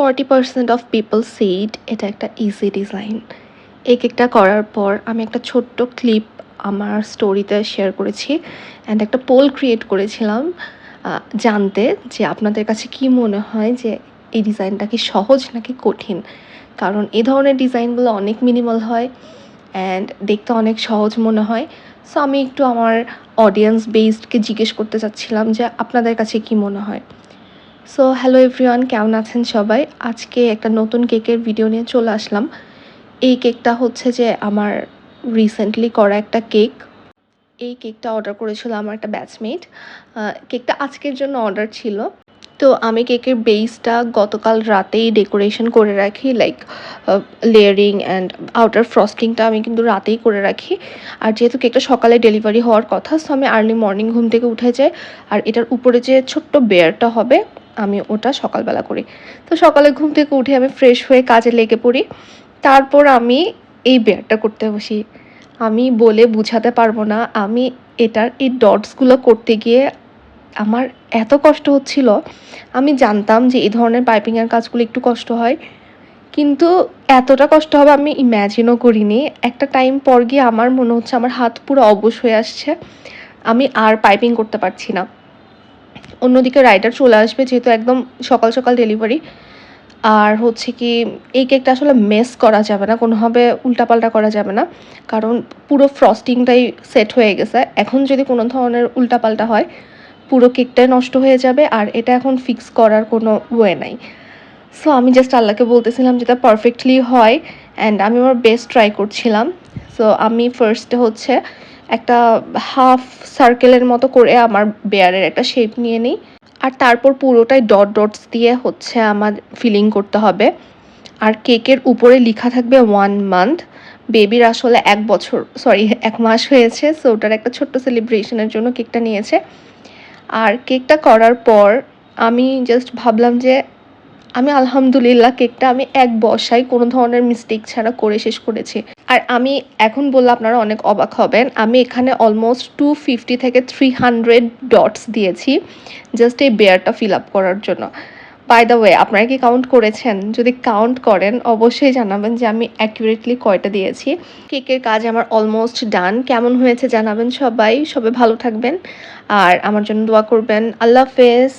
Forty percent of people said এটা একটা easy design এই কেকটা করার পর আমি একটা ছোট্ট ক্লিপ আমার স্টোরিতে শেয়ার করেছি অ্যান্ড একটা পোল ক্রিয়েট করেছিলাম জানতে যে আপনাদের কাছে কি মনে হয় যে এই ডিজাইনটা কি সহজ নাকি কঠিন? কারণ এ ধরনের ডিজাইনগুলো অনেক মিনিমাল হয় অ্যান্ড দেখতে অনেক সহজ মনে হয়। সো আমি একটু আমার অডিয়েন্স বেসডকে জিজ্ঞেস করতে চাচ্ছিলাম যে আপনাদের কাছে কি মনে হয়? সো হ্যালো এভরিওয়ান কেমন আছেন সবাই? আজকে একটা নতুন কেকের ভিডিও নিয়ে চলে আসলাম। এই কেকটা হচ্ছে যে আমার রিসেন্টলি করা একটা কেক। এই কেকটা অর্ডার করেছিল আমার একটা ব্যাচমেট কেকটা আজকের জন্য অর্ডার ছিল। তো আমি কেকের বেসটা গতকাল রাতেই ডেকোরেশন করে রাখি লাইক লেয়ারিং অ্যান্ড আউটার ফ্রস্টিংটা আমি কিন্তু রাতেই করে রাখি। আর যেহেতু কেকটা সকালে ডেলিভারি হওয়ার কথা সো আমি আর্লি মর্নিং ঘুম থেকে উঠে যাই। আর এটার উপরে যে ছোট্ট বেয়ারটা হবে আমি ওটা সকালবেলা করি। তো সকালে ঘুম থেকে উঠে আমি ফ্রেশ হয়ে কাজে লেগে পড়ি। তারপর আমি এই বেয়ারটা করতে বসি। আমি বলে বুঝাতে পারব না, আমি এটার এই ডটসগুলো করতে গিয়ে আমার এত কষ্ট হচ্ছিল। আমি জানতাম যে এই ধরনের পাইপিংয়ের কাজগুলো একটু কষ্ট হয়। কিন্তু এতটা কষ্ট হবে আমি ইম্যাজিনও করিনি। একটা টাইম পর গিয়ে আমার মনে হচ্ছে আমার হাত পুরো অবশ হয়ে আসছে। আমি আর পাইপিং করতে পারছি না। অন্যদিকে রাইডার চলে আসবে যেহেতু একদম সকাল সকাল ডেলিভারি আর হচ্ছে কি, এই কেকটা আসলে মেস করা যাবে না, কোনোভাবে উল্টাপাল্টা করা যাবে না। কারণ পুরো ফ্রস্টিংটাই সেট হয়ে গেছে। এখন যদি কোনো ধরনের উল্টাপাল্টা হয়, পুরো কেকটাই নষ্ট হয়ে যাবে আর এটা এখন ফিক্স করার কোনো ওয়ে নাই। সো আমি জাস্ট আল্লাহকে বলতেছিলাম যেটা পারফেক্টলি হয় অ্যান্ড আমি আমার বেস্ট ট্রাই করছিলাম। সো আমি ফার্স্টে হচ্ছে একটা হাফ সার্কেলের মতো করে আমার বেয়ারের একটা শেপ নিয়ে নিই। আর তারপর পুরোটাই ডট ডটস দিয়ে হচ্ছে আমার ফিলিং করতে হবে। আর কেকের উপরে লেখা থাকবে ওয়ান মান্থ বেবির আসলে এক বছর সরি এক মাস হয়েছে সো ওটার একটা ছোট্ট সেলিব্রেশনের জন্য কেকটা নিয়েছে। আর কেকটা করার পর আমি জাস্ট ভাবলাম যে আমি আলহামদুলিল্লাহ কেকটা আমি এক বসায় কোনো ধরনের মিস্টেক ছাড়া করে শেষ করেছি। আর আমি এখন বললে আপনারা অনেক অবাক হবেন, আমি এখানে অলমোস্ট টু ফিফটি থেকে থ্রি হান্ড্রেড ডটস দিয়েছি জাস্ট এই বেয়ারটা ফিল আপ করার জন্য। বাই দ্য ওয়ে আপনারা কি কাউন্ট করেছেন? যদি কাউন্ট করেন, অবশ্যই জানাবেন যে আমি অ্যাকুরেটলি কয়টা দিয়েছি। কেকের কাজ আমার অলমোস্ট ডান কেমন হয়েছে জানাবেন সবাই। সবাই ভালো থাকবেন। আর আমার জন্য দোয়া করবেন। আল্লাহ হাফেজ।